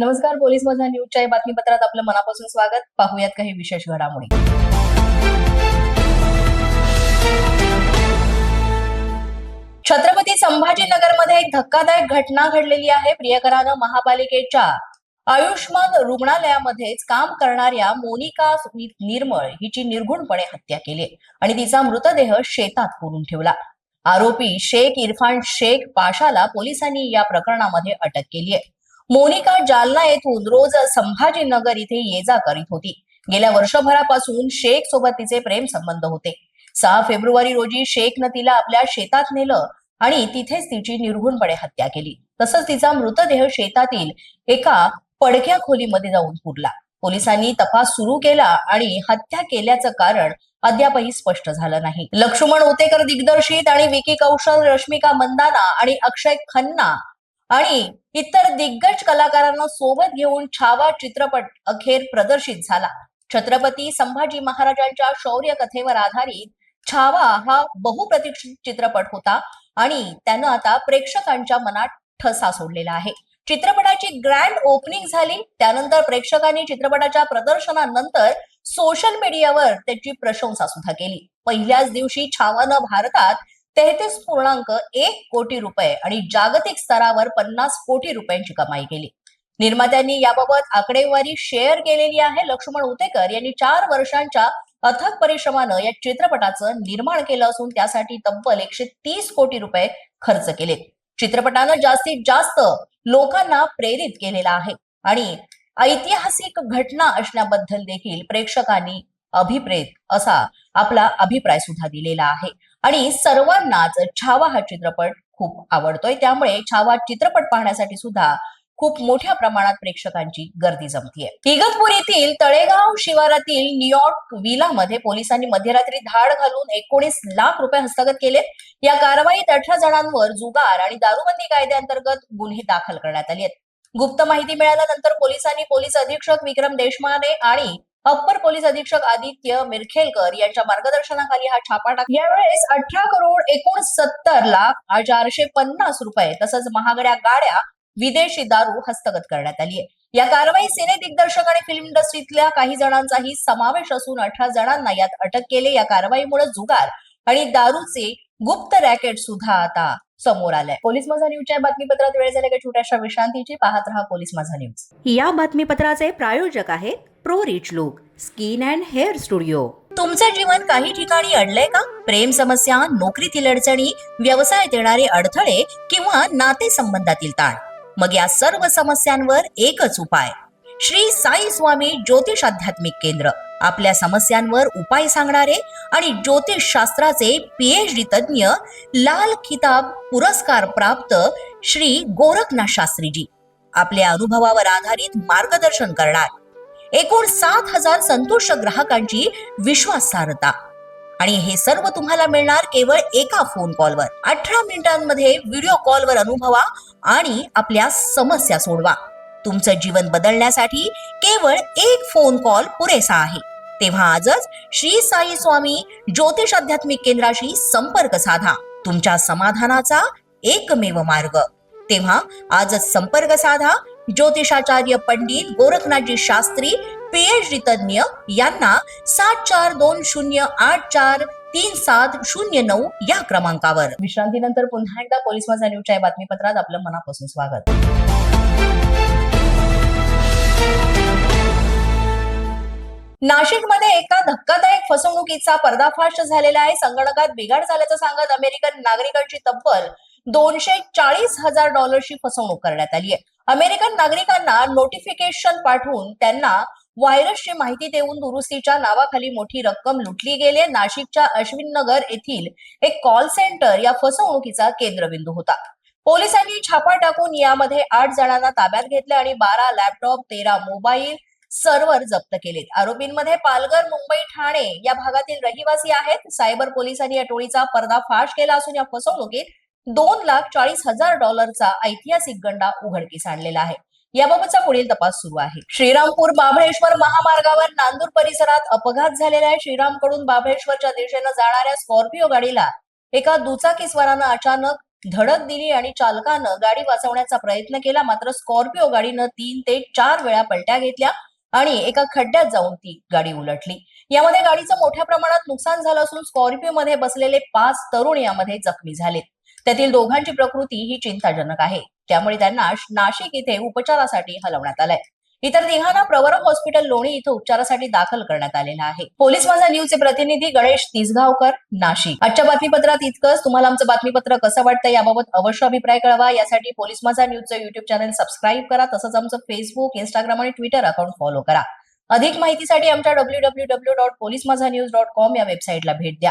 नमस्कार पोलीस माझा न्यूजच्या बातमीपत्रात आपलं मनापासून स्वागत. पाहूयात काही विशेष घडामोडी. छत्रपती संभाजीनगरमध्ये एक धक्कादायक घटना घडलेली आहे. प्रियकरानं महापालिकेच्या आयुष्मान रुग्णालयामध्येच काम करणाऱ्या मोनिका निर्मळ हिची निर्घुणपणे हत्या केली आणि तिचा मृतदेह शेतात पुरून ठेवला. आरोपी शेख इरफान शेख पाशाला पोलिसांनी या प्रकरणामध्ये अटक केली आहे. मोनिका जालना येथून रोज संभाजीनगर इथे ये जा करीत होती. गेल्या वर्षभरापासून शेख सोबत तिचे प्रेम संबंध होते. सहा फेब्रुवारी रोजी शेखनं तिला आपल्या शेतात नेलं आणि तिथेच तिची निर्घुणपणे हत्या केली. तसंच तिचा मृतदेह शेतातील एका पडक्या खोलीमध्ये जाऊन पुरला. पोलिसांनी तपास सुरू केला आणि हत्या केल्याचं कारण अद्यापही स्पष्ट झालं नाही. लक्ष्मण ओतेकर दिग्दर्शित आणि विकी कौशल रश्मिका मंदाना आणि अक्षय खन्ना आणि इतर दिग्गज कलाकारांना सोबत घेऊन छावा चित्रपट अखेर प्रदर्शित झाला. छत्रपती संभाजी महाराजांच्या शौर्य कथेवर आधारित छावा हा बहुप्रतीक्षित चित्रपट होता आणि त्यानं आता प्रेक्षकांच्या मनात ठसा सोडलेला आहे. चित्रपटाची ग्रँड ओपनिंग झाली त्यानंतर प्रेक्षकांनी चित्रपटाच्या प्रदर्शनानंतर सोशल मीडियावर त्याची प्रशंसा सुद्धा केली. पहिल्याच दिवशी छावानं भारतात तेहतीस पूर्णांक एक कोटी रुपये आणि जागतिक स्तरावर पन्नास कोटी रुपयांची कमाई केली. निर्मात्यांनी याबाबत आकडेवारी शेअर केलेली आहे लक्ष्मण उतेकर यांनी चार वर्षांच्या अथक परिश्रमानं या चित्रपटाचं निर्माण केलं असून त्यासाठी तब्बल एकशे तीस कोटी रुपये खर्च केले. चित्रपटानं जास्तीत जास्त लोकांना प्रेरित केलेला आहे आणि ऐतिहासिक घटना असण्याबद्दल देखील प्रेक्षकांनी अभिप्रेत असा आपला अभिप्राय सुद्धा दिलेला आहे. आणि सर्वांनाच छावा हा चित्रपट खूप आवडतोय त्यामुळे छावा चित्रपट पाहण्यासाठी सुद्धा खूप मोठ्या प्रमाणात प्रेक्षकांची गर्दी जमतीये. इगतपुरीतील तळेगाव शिवारातील न्यूयॉर्क विलामध्ये पोलिसांनी मध्यरात्री धाड घालून एकोणीस लाख रुपये हस्तगत केले. या कारवाईत अठरा जणांवर जुगार आणि दारूबंदी कायद्याअंतर्गत गुन्हे दाखल करण्यात आले आहेत. गुप्त माहिती मिळाल्यानंतर पोलिसांनी पोलीस अधीक्षक विक्रम देशमाने आणि अप्पर पोलीस अधीक्षक आदित्य मिरखेलकर यांच्या मार्गदर्शनाखाली हा छापा टाक यावेळेस अठरा करोड एकोणसत्तर लाख चारशे पन्नास रुपये तसंच महागड्या गाड्या विदेशी दारू हस्तगत करण्यात आली आहे. या कारवाईत सिने दिग्दर्शक आणि फिल्म इंडस्ट्रीतल्या काही जणांचाही समावेश असून अठरा जणांना यात अटक केले. या कारवाईमुळे जुगार आणि दारूचे गुप्त रॅकेट सुद्धा आता समोर आलंय. पोलीस माझा न्यूजच्या बातमीपत्रात वेळ झाल्या का? छोट्याशा विश्रांतीची पाहत रहा पोलीस माझा न्यूज या बातमीपत्राचे प्रायोजक आहेत pro rich look skin and hair studio. तुमचं जीवन काही ठिकाणी अडलंय का? प्रेम समस्या नोकरीतील अडचणी व्यवसायात येणारे अडथळे किंवा नातेसंबंधातील ताण? मग या सर्व समस्यांवर एकच उपाय. श्री साई स्वामी ज्योतिष आध्यात्मिक केंद्र. आपल्या समस्यांवर उपाय सांगणारे आणि ज्योतिष शास्त्राचे पीएच डी तज्ज्ञ लाल खिताब पुरस्कार प्राप्त श्री गोरखनाथ शास्त्रीजी. आपल्या अनुभवावर आधारित मार्गदर्शन करणार एकूण सात हजार संतुष्ट ग्राहकांची विश्वासार्हता. आणि हे सर्व तुम्हाला मिळणार केवळ एका फोन कॉलवर अठरा मिनिटांमध्ये व्हिडिओ कॉलवर अनुभवा आणि आपल्या समस्या सोडवा. तुमचं जीवन बदलण्यासाठी केवळ एक फोन कॉल पुरेसा आहे. तेव्हा आजच श्री साई स्वामी ज्योतिष आध्यात्मिक केंद्राशी संपर्क साधा. तुमच्या समाधानाचा एकमेव मार्ग. तेव्हा आजच संपर्क साधा ज्योतिषाचार्य पंडित गोरखनाथजी शास्त्री पीएचडी तज्ज्ञ यांना सात चार दोन शून्य आठ चार तीन सात शून्य नऊ या क्रमांकावर. विश्रांतीनंतर पुन्हा एकदा पोलीस माझा न्यूजच्या बातमीपत्रात आपलं मनापासून स्वागत. नाशिकमध्ये एका धक्कादायक फसवणुकीचा पर्दाफाश झालेला आहे. संगणकात बिघाड झाल्याचं सांगत अमेरिकन नागरिकांची तब्बल दोनशे चाळीस हजार डॉलरची फसवणूक करण्यात आली आहे अमेरिकन नागरिकांना नोटिफिकेशन पाठवून त्यांना व्हायरसची माहिती देऊन दुरुस्तीच्या नावाखाली मोठी रक्कम लुटली गेली नाशिकच्या अश्विन नगर येथील एक कॉल सेंटर या फसवणुकीचा केंद्रबिंदू होता. पोलिसांनी छापा टाकून यामध्ये आठ जणांना ताब्यात घेतले आणि बारा लॅपटॉप तेरा मोबाईल सर्व्हर जप्त केलेत. आरोपींमध्ये पालघर मुंबई ठाणे या भागातील रहिवासी आहेत. सायबर पोलिसांनी या टोळीचा पर्दाफाश केला असून या फसवणुकीत दोन लाख चाळीस हजार डॉलरचा ऐतिहासिक गंडा उघडकीस आणलेला आहे. याबाबतचा पुढील तपास सुरू आहे. श्रीरामपूर बाभळेश्वर महामार्गावर नांदूर परिसरात अपघात झालेला आहे. श्रीरामकडून बाभळेश्वरच्या दिशेनं जाणाऱ्या स्कॉर्पिओ गाडीला एका दुचाकीस्वारानं अचानक धडक दिली आणि चालकानं गाडी वाचवण्याचा प्रयत्न केला. मात्र स्कॉर्पिओ गाडीनं तीन ते चार वेळा पलट्या घेतल्या आणि एका खड्ड्यात जाऊन ती गाडी उलटली. यामध्ये गाडीचं मोठ्या प्रमाणात नुकसान झालं असून स्कॉर्पिओ मध्ये बसलेले पाच तरुण यामध्ये जखमी झालेत. त्यातील दोघांची प्रकृती ही चिंताजनक आहे. त्यामुळे त्यांना नाशिक इथे उपचारासाठी हलवण्यात आलंय. इतर तिघांना प्रवरा हॉस्पिटल लोणी इथं उपचारासाठी दाखल करण्यात आलेलं आहे. पोलीस माझा न्यूजचे प्रतिनिधी गणेश तिसगावकर नाशिक. आजच्या बातमीपत्रात इतकंच. तुम्हाला आमचं बातमीपत्र कसं वाटतं याबाबत अवश्य अभिप्राय कळवा. यासाठी पोलीस माझा न्यूजचं युट्यूब चॅनल सबस्क्राईब करा. तसंच आमचं फेसबुक इंस्टाग्राम आणि ट्विटर अकाउंट फॉलो करा. अधिक माहितीसाठी आमच्या W W W dot police Majha news dot com या वेबसाईटला भेट द्या.